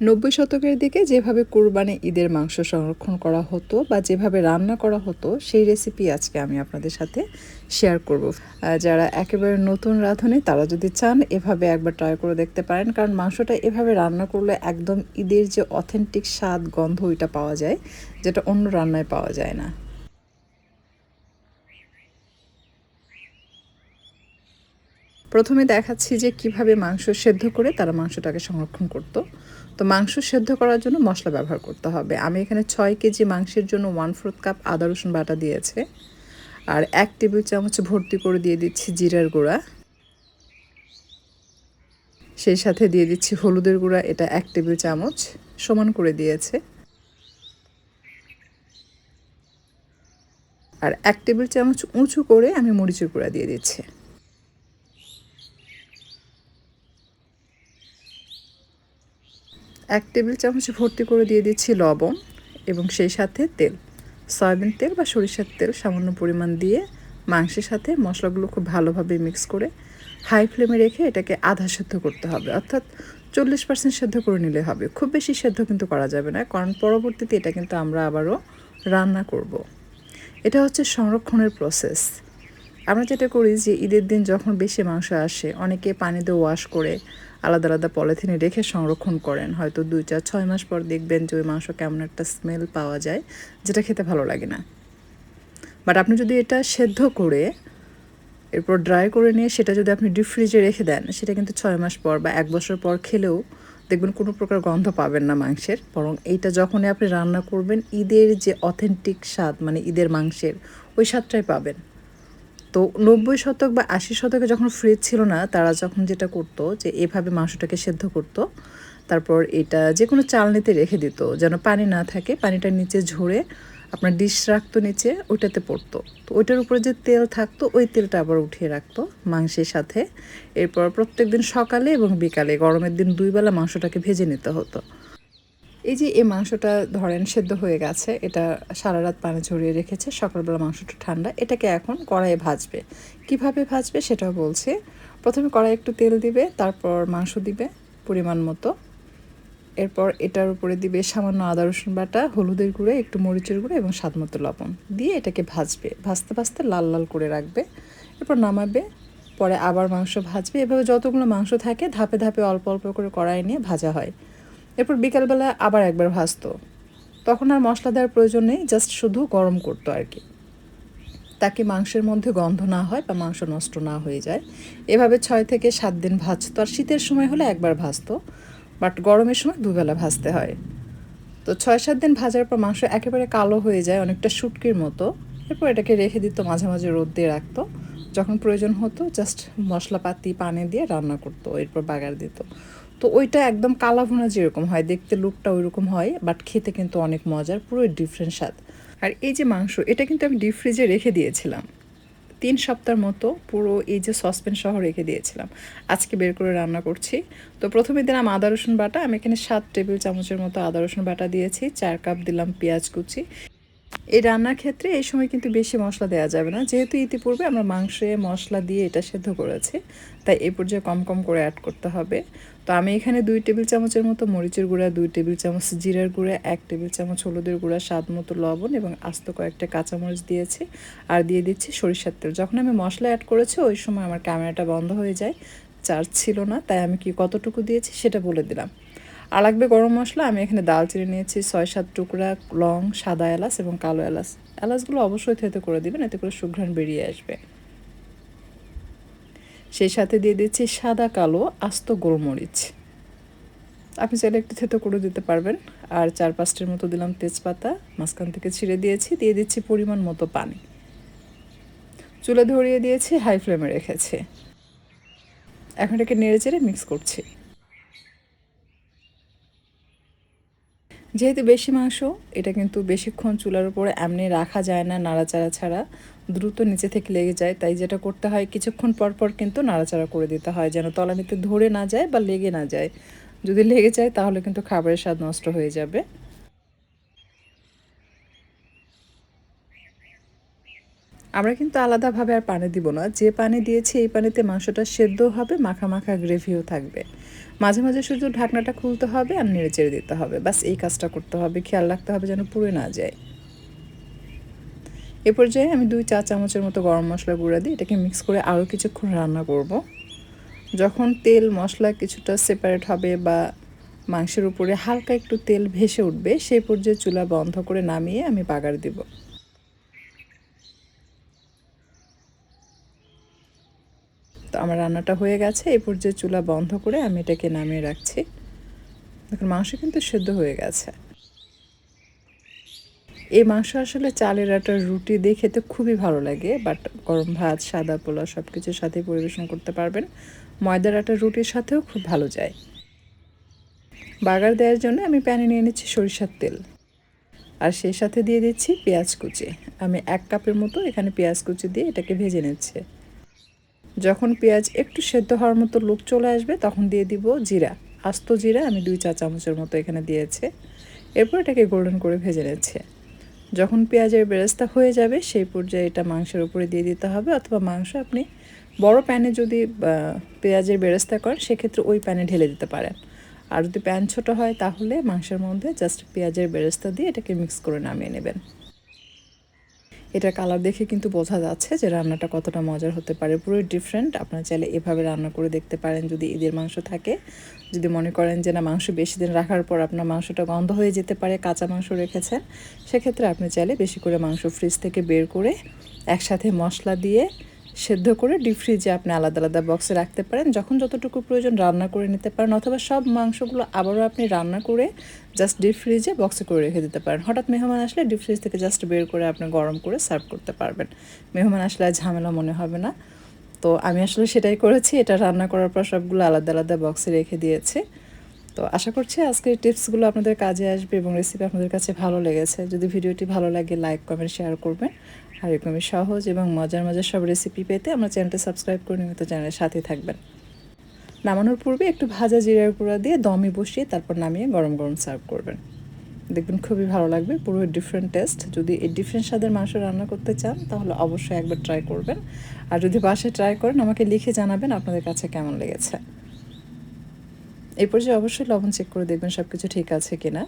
নব্বই শতকের দিকে যেভাবে কুরবানি ঈদের মাংস সংরক্ষণ করা হতো বা যেভাবে রান্না করা হতো, সেই রেসিপি আজকে আমি আপনাদের সাথে শেয়ার করব। যারা একেবারে নতুন রাঁধুনি, তারা যদি চান এভাবে একবার ট্রাই করে দেখতে পারেন, কারণ মাংসটা এভাবে রান্না করলে একদম ঈদের যে অথেন্টিক স্বাদ, গন্ধ ওইটা পাওয়া যায়, যেটা অন্য রান্নায় পাওয়া যায় না। প্রথমে দেখাচ্ছি যে কীভাবে মাংস সেদ্ধ করে তারা মাংসটাকে সংরক্ষণ করত। তো মাংস সেদ্ধ করার জন্য মশলা ব্যবহার করতে হবে। আমি এখানে ছয় কেজি মাংসের জন্য ওয়ান ফোর্থ কাপ আদা, রসুন বাটা দিয়েছে। আর এক টেবিল চামচ ভর্তি করে দিয়ে দিচ্ছি জিরার গুঁড়া। সেই সাথে দিয়ে দিচ্ছি হলুদের গুঁড়া, এটা এক টেবিল চামচ সমান করে দিয়েছে। আর এক টেবিল চামচ উঁচু করে আমি মরিচের গুঁড়া দিয়ে দিচ্ছি। এক টেবিল চামচ ভর্তি করে দিয়ে দিচ্ছি লবণ এবং সেই সাথে তেল। সয়াবিন তেল বা সরিষার তেল সামান্য পরিমাণ দিয়ে মাংসের সাথে মশলাগুলো খুব ভালোভাবে মিক্স করে হাই ফ্লেমে রেখে এটাকে আধা সেদ্ধ করতে হবে। অর্থাৎ চল্লিশ পার্সেন্ট সেদ্ধ করে নিলে হবে। খুব বেশি সেদ্ধ কিন্তু করা যাবে না, কারণ পরবর্তীতে এটা কিন্তু আমরা আবারও রান্না করব। এটা হচ্ছে সংরক্ষণের প্রসেস আমরা যেটা করি যে ঈদের দিন যখন বেশি মাংস আসে, অনেকে পানিতে ওয়াশ করে আলাদা আলাদা পলিথিনে রেখে সংরক্ষণ করেন। হয়তো দুই চার ছয় মাস পর দেখবেন যে ওই মাংস কেমন একটা স্মেল পাওয়া যায়, যেটা খেতে ভালো লাগে না। বাট আপনি যদি এটা সেদ্ধ করে, এরপর ড্রাই করে নিয়ে সেটা যদি আপনি ডিপ ফ্রিজে রেখে দেন, সেটা কিন্তু ছয় মাস পর বা এক বছর পর খেলেও দেখবেন কোনো প্রকার গন্ধ পাবেন না মাংসের। বরং এইটা যখনই আপনি রান্না করবেন, ঈদের যে অথেন্টিক স্বাদ মানে ঈদের মাংসের, ওই স্বাদটাই পাবেন। তো নব্বই শতক বা আশি শতকে যখন ফ্রিজ ছিল না, তারা যখন যেটা করতো যে এভাবে মাংসটাকে সেদ্ধ করতো, তারপর এটা যে কোনো চালনিতে রেখে দিত, যেন পানি না থাকে, পানিটা নিচে ঝরে আপনার ডিশ রাখতো নিচে, ওইটাতে পড়তো। তো ওইটার উপরে যে তেল থাকতো, ওই তেলটা আবার উঠিয়ে রাখতো মাংসের সাথে। এরপর প্রত্যেক দিন সকালে এবং বিকালে, গরমের দিন দুইবেলা মাংসটাকে ভেজে নিতে হতো। এই যে এই মাংসটা ধরেন সেদ্ধ হয়ে গেছে, এটা সারা রাত পানি ঝরিয়ে রেখেছে, সকালবেলা মাংসটা ঠান্ডা, এটাকে এখন কড়াইয়ে ভাজবে। কীভাবে ভাজবে সেটাও বলছে। প্রথমে কড়াই একটু তেল দিবে, তারপর মাংস দিবে পরিমাণ মতো। এরপর এটার উপরে দিবে সামান্য আদা, রসুন বাটা, হলুদের গুঁড়ো, একটু মরিচের গুঁড়ো এবং স্বাদ মতো লবণ। দিয়ে এটাকে ভাজবে। ভাজতে ভাজতে লাল লাল করে রাখবে। এরপর নামাবে। পরে আবার মাংস ভাজবে। এভাবে যতগুলো মাংস থাকে, ধাপে ধাপে অল্প অল্প করে কড়াই নিয়ে ভাজা হয়। এরপর বিকালবেলা আবার একবার ভাজতো। তখন আর মশলা দেওয়ার প্রয়োজন নেই জাস্ট শুধু গরম করতো আর কি। তাকে মাংসের মধ্যে গন্ধ না হয় বা মাংস নষ্ট না হয়ে যায়। এভাবে ছয় থেকে সাত দিন ভাজতো। আর শীতের সময় হলে একবার ভাজতো বাট গরমের সময় দুবেলা ভাজতে হয়। তো ছয় সাত দিন ভাজার পর মাংস একেবারে কালো হয়ে যায়, অনেকটা শুটকির মতো। এরপর এটাকে রেখে দিত, মাঝে মাঝে রোদ দিয়ে রাখতো। যখন প্রয়োজন হতো জাস্ট মশলাপাতি, পানি দিয়ে রান্না করতো, এরপর বাগার দিত। তো ওইটা একদম কালা ভুনা যেরকম হয়, দেখতে লুকটা ওইরকম হয় বাট খেতে কিন্তু অনেক মজার, পুরো ডিফারেন্ট স্বাদ। আর এই যে মাংস, এটা কিন্তু আমি ডিপ ফ্রিজে রেখে দিয়েছিলাম। তিন সপ্তাহ মতো পুরো এই যে সসপ্যান সহ রেখে দিয়েছিলাম। আজকে বের করে রান্না করছি। তো প্রথমে দিলাম আদা রসুন বাটা, আমি এখানে সাত টেবিল চামচের মতো আদা রসুন বাটা দিয়েছি, চার কাপ দিলাম পেঁয়াজ কুচি এই রান্নার ক্ষেত্রে এই সময় কিন্তু বেশি মশলা দেওয়া যাবে না। যেহেতু ইতিপূর্বে আমরা মাংসে মশলা দিয়ে এটা সেদ্ধ করেছি, তাই এ পর্যায়ে কম কম করে অ্যাড করতে হবে। তো আমি এখানে দুই টেবিল চামচের মতো মরিচের গুঁড়া, দুই টেবিল চামচ জিরার গুঁড়া, এক টেবিল চামচ হলুদের গুঁড়া, স্বাদ মতো লবণ এবং আস্ত কয়েকটা কাঁচামরিচ দিয়েছি আর দিয়ে দিচ্ছি সরিষার তেল। যখন আমি মশলা অ্যাড করেছি, ওই সময় আমার ক্যামেরাটা বন্ধ হয়ে যায়, চার্জ ছিল না, তাই আমি কি কতটুকু দিয়েছি সেটা বলে দিলাম। আর লাগবে গরম মশলা, আমি এখানে দালচিনি নিয়েছি ছয় সাত টুকরা, লং, সাদা এলাচ এবং কালো এলাচ। এলাচগুলো অবশ্যই থেতে করে দিবেন, এতে করে সুঘ্রাণ বেরিয়ে আসবে। সেই সাথে দিয়ে দিচ্ছি সাদা, কালো, আস্ত গোলমরিচ। আপনি চাইলে একটু থেতো করে দিতে পারবেন। আর চার পাঁচটির মতো দিলাম তেজপাতা, মাঝখান থেকে ছিঁড়ে দিয়েছি, দিয়ে দিচ্ছি পরিমাণ মতো পানি। চুলে ধরিয়ে দিয়েছি, হাই ফ্লেমে রেখেছি। এখন এটাকে নেড়ে চেড়ে মিক্স করছি। যেহেতু বেশি মাংস, এটা কিন্তু বেশিক্ষণ চুলার উপরে এমনি রাখা যায় না নাড়াচাড়া ছাড়া। দ্রুত নিচে থেকে লেগে যায়, তাই যেটা করতে হয় কিছুক্ষণ পর পর কিন্তু নাড়াচাড়া করে দিতে হয়, যেন তলানিতে ধরে না যায় বা লেগে না যায়। যদি লেগে যায় তাহলে কিন্তু খাবারের স্বাদ নষ্ট হয়ে যাবে। আমরা কিন্তু আলাদাভাবে আর পানি দিব না, যে পানি দিয়েছি এই পানিতে মাংসটা সেদ্ধ হবে, মাখা মাখা গ্রেভিও থাকবে। মাঝে মাঝে শুধু ঢাকনাটা খুলতে হবে আর নেড়ে চেড়ে দিতে হবে। বাস এই কাজটা করতে হবে। খেয়াল রাখতে হবে যেন পুড়ে না যায়। এ পর্যায়ে আমি দুই চা চামচের মতো গরম মশলা গুঁড়া দিই এটাকে মিক্স করে আরও কিছুক্ষণ রান্না করব। যখন তেল, মশলা কিছুটা সেপারেট হবে বা মাংসের উপরে হালকা একটু তেল ভেসে উঠবে সেই পর্যায়ে চুলা বন্ধ করে নামিয়ে আমি বাগার দিব। তো আমার রান্নাটা হয়ে গেছে, এই পর্যায়ে চুলা বন্ধ করে আমি এটাকে নামিয়ে রাখছি। দেখুন, মাংস কিন্তু সেদ্ধ হয়ে গেছে। এই মাংস আসলে চালের আটার রুটি দিয়ে খেতে খুবই ভালো লাগে বাট গরম ভাত, সাদা পোলা সব কিছুর সাথে পরিবেশন করতে পারবেন। ময়দার আটার রুটির সাথেও খুব ভালো যায়। বাগার দেওয়ার জন্য আমি প্যানে নিয়ে নিচ্ছি সরিষার তেল। আর সেই সাথে দিয়ে দিচ্ছি পেঁয়াজ কুচি। আমি এক কাপের মতো এখানে পেঁয়াজ কুচি দিয়ে এটাকে ভেজে নিচ্ছে। যখন পেঁয়াজ একটু সেদ্ধ হওয়ার মতো লোক চলে আসবে, তখন দিয়ে দিব জিরা। আস্ত জিরা আমি দুই চা চামচের মতো এখানে দিয়েছে। এরপর এটাকে গোল্ডেন করে ভেজে নিচ্ছে। যখন পেঁয়াজের বেরেস্তা হয়ে যাবে, সেই পর্যায়ে এটা মাংসের উপরে দিয়ে দিতে হবে, অথবা মাংস আপনি বড় প্যানে যদি পেঁয়াজের বেরেস্তা করেন, সেক্ষেত্রে ওই প্যানে ঢেলে দিতে পারেন। আর যদি প্যান ছোট হয়, তাহলে মাংসের মধ্যে জাস্ট পেঁয়াজের বেরেস্তা দিয়ে এটাকে মিক্স করে নামিয়ে নেবেন। এটা কালার দেখে কিন্তু বোঝা যাচ্ছে যে রান্নাটা কতটা মজার হতে পারে। পুরোই ডিফারেন্ট আপনারা চাইলে এভাবে রান্না করে দেখতে পারেন যদি ঈদের মাংস থাকে। যদি মনে করেন যে না, মাংস বেশি দিন রাখার পর আপনার মাংসটা গন্ধ হয়ে যেতে পারে, কাঁচা মাংস রেখেছেন, সেক্ষেত্রে আপনি চাইলে বেশি করে মাংস ফ্রিজ থেকে বের করে একসাথে মশলা দিয়ে সেদ্ধ করে ডিপ ফ্রিজে আপনি আলাদা আলাদা বক্সে রাখতে পারেন। যখন যতটুকু প্রয়োজন রান্না করে নিতে পারেন অথবা সব মাংসগুলো আবারও আপনি রান্না করে জাস্ট ডিপ ফ্রিজে বক্সে করে রেখে দিতে পারেন। হঠাৎ মেহমান আসলে ডিপ ফ্রিজ থেকে জাস্ট বের করে আপনি গরম করে সার্ভ করতে পারবেন। মেহমান আসলে আর ঝামেলা মনে হবে না। তো আমি আসলে সেটাই করেছি। এটা রান্না করার পর সবগুলো আলাদা আলাদা বক্সে রেখে দিয়েছি। তো আশা করছি আজকের টিপসগুলো আপনাদের কাজে আসবে এবং রেসিপি আপনাদের কাছে ভালো লেগেছে। যদি ভিডিওটি ভালো লাগে লাইক কমেন্ট শেয়ার করবেন। এরকমই সহজ এবং মজার মজার সব রেসিপি পেতে আমার চ্যানেলটা সাবস্ক্রাইব করে নিয়মিত চ্যানেলের সাথে থাকবেন। নামানোর পূর্বে একটু ভাজা জিরার গুঁড়া দিয়ে দমে বসিয়ে তারপর নামিয়ে গরম গরম সার্ভ করবেন। দেখবেন খুবই ভালো লাগবে, পুরো ডিফারেন্ট টেস্ট যদি এই ডিফারেন্ট স্বাদের মাংস রান্না করতে চান, তাহলে অবশ্যই একবার ট্রাই করবেন। আর যদি বাসায় ট্রাই করেন, আমাকে লিখে জানাবেন আপনাদের কাছে কেমন লেগেছে। এই পর্যায়ে অবশ্যই লবণ চেক করে দেখবেন সব কিছু ঠিক আছে কিনা।